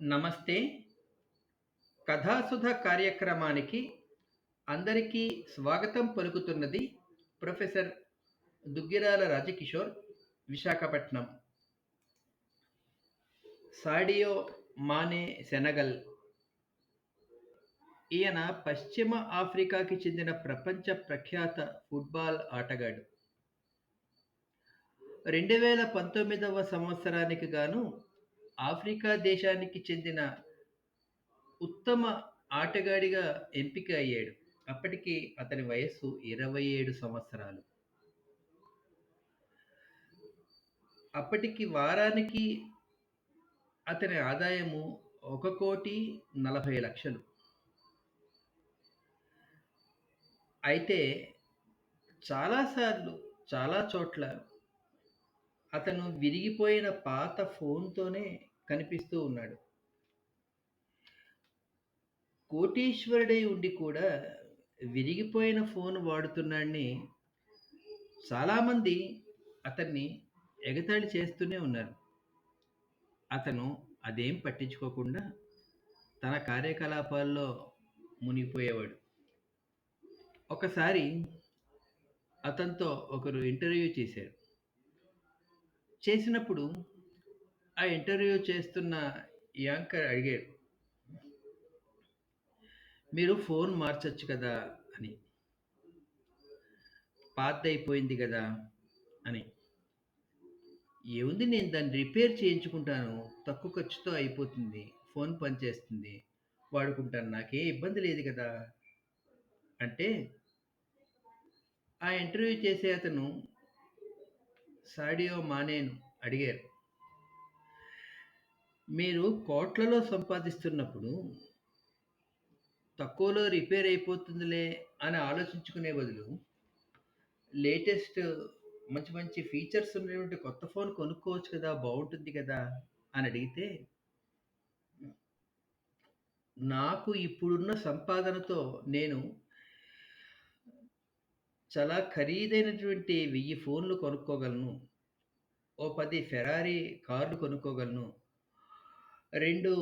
నమస్తే. కథాసుధ కార్యక్రమానికి అందరికీ స్వాగతం పలుకుతున్నది professor Duggirala Rajakishore, Visakhapatnam. Sadio Mane Senegal ఈయన పశ్చిమ ఆఫ్రికాకి చెందిన ప్రపంచ ప్రఖ్యాత ఫుట్బాల్ ఆటగాడు. 2019వ సంవత్సరానికి గాను ఆఫ్రికా దేశానికి చెందిన ఉత్తమ ఆటగాడిగా ఎంపిక అయ్యాడు. అప్పటికి అతని వయస్సు 27 సంవత్సరాలు. అప్పటికి వారానికి అతని ఆదాయము 1,40,00,000 అయితే చాలా సార్లు, చాలా చోట్ల అతను విరిగిపోయిన పాత ఫోన్‌తోనే కనిపిస్తూ ఉన్నాడు. కోటీశ్వరుడై ఉండి కూడా విరిగిపోయిన ఫోన్ వాడుతున్నాడని చాలామంది అతన్ని ఎగతాళి చేస్తూనే ఉన్నారు. అతను అదేం పట్టించుకోకుండా తన కార్యకలాపాల్లో మునిగిపోయేవాడు. ఒకసారి అతనితో ఒకరు ఇంటర్వ్యూ చేశారు. చేసినప్పుడు ఆ ఇంటర్వ్యూ చేస్తున్న యాంకర్ అడిగాడు. "మీరు ఫోన్ మార్చచ్చు కదా" అని. పాత అయిపోయింది కదా అని. "ఏముంది నేను దాన్ని రిపేర్ చేయించుకుంటాను. తక్కువ ఖర్చుతో అయిపోతుంది. ఫోన్ పనిచేస్తుంది. వాడుకుంటాను. నాకే ఇబ్బంది లేదు కదా అంటే ఆ ఇంటర్వ్యూ చేసే అతను సాడియో మానేను అడిగారు. "మీరు కోట్లలో సంపాదిస్తున్నప్పుడు తక్కువలో రిపేర్ అయిపోతుందిలే అని ఆలోచించుకునే బదులు లేటెస్ట్ మంచి మంచి ఫీచర్స్ ఉన్నటువంటి కొత్త ఫోన్ కొనుక్కోవచ్చు కదా! బాగుంటుంది కదా" అని అడిగితే "నాకు ఇప్పుడున్న సంపాదనతో నేను చాలా ఖరీదైనటువంటి 1000 ఫోన్లు కొనుక్కోగలను. ఓ 10 ఫెరారీ కార్లు కొనుక్కోగలను. 2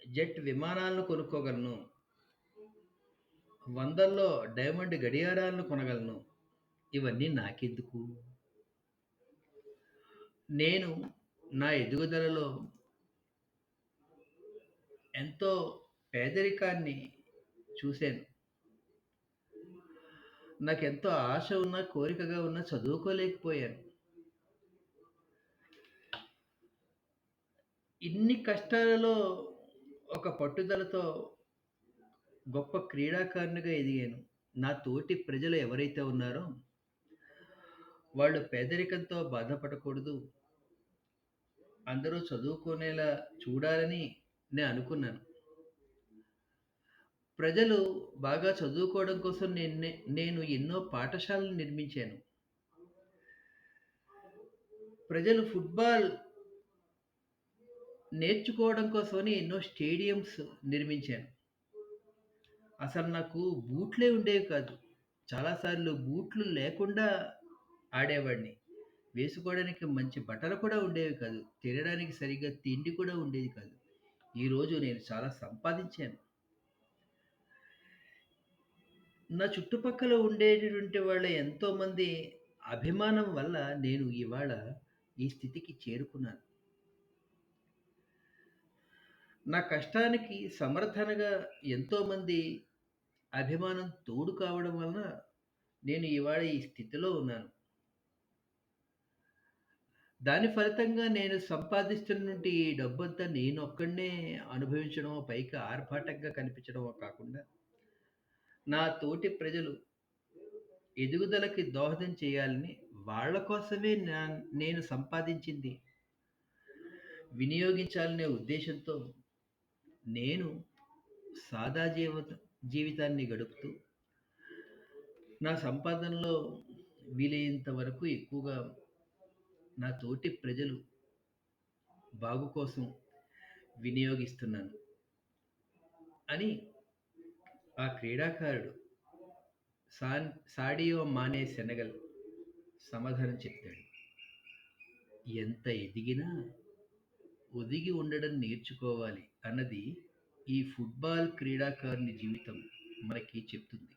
జెట్ విమానాలను కొనుక్కోగలను. వందల్లో డైమండ్ గడియారాలను కొనగలను. ఇవన్నీ నాకెందుకు? నేను నా ఎదుగుదలలో ఎంతో పేదరికాన్ని నాకు ఎంతో ఆశ ఉన్నా, కోరికగా ఉన్నా చదువుకోలేకపోయాను. ఇన్ని కష్టాలలో ఒక పట్టుదలతో గొప్ప క్రీడాకారునిగా ఎదిగాను. నా తోటి ప్రజలు ఎవరైతే ఉన్నారో వాళ్ళు పేదరికంతో బాధపడకూడదు. అందరూ చదువుకునేలా చూడాలని నేను అనుకున్నాను. ప్రజలు బాగా చదువుకోవడం కోసం నేను నేను ఎన్నో పాఠశాలలు నిర్మించాను. ప్రజలు ఫుట్బాల్ నేర్చుకోవడం కోసమని ఎన్నో స్టేడియమ్స్ నిర్మించాను. అసలు నాకు బూట్లే ఉండేవి కాదు. చాలా సార్లు బూట్లు లేకుండా ఆడేవాడిని. వేసుకోవడానికి మంచి బట్టలు కూడా ఉండేవి కాదు. తినడానికి సరిగ్గా తిండి కూడా ఉండేది కాదు. ఈరోజు నేను చాలా సంపాదించాను. నా చుట్టుపక్కల ఉండేటటువంటి వాళ్ళ ఎంతోమంది అభిమానం వల్ల నేను ఇవాళ ఈ స్థితికి చేరుకున్నాను. నా కష్టానికి సమర్థనగా ఎంతోమంది అభిమానం తోడు కావడం వలన నేను ఇవాళ ఈ స్థితిలో ఉన్నాను. దాని ఫలితంగా నేను సంపాదిస్తున్నటువంటి ఈ డబ్బంతా ఒక్కడినే అనుభవించడం పైకి ఆర్భాటంగా కనిపించడమో కాకుండా నా తోటి ప్రజలు ఎదుగుదలకి దోహదం చేయాలని వాళ్ళ కోసమే నా నేను సంపాదించింది వినియోగించాలనే ఉద్దేశంతో నేను సాదా జీవ జీవితాన్ని గడుపుతూ నా సంపాదనలో వీలైనంత వరకు ఎక్కువగా నా తోటి ప్రజలు బాగు కోసం వినియోగిస్తున్నాను. అని ఆ క్రీడాకారుడు సాన్ సాడియో మానే సెనగల్ సమాధానం చెప్తాడు. ఎంత ఎదిగినా ఒదిగి ఉండడం నేర్చుకోవాలి అన్నది ఈ ఫుట్బాల్ క్రీడాకారుని జీవితం మనకి చెప్తుంది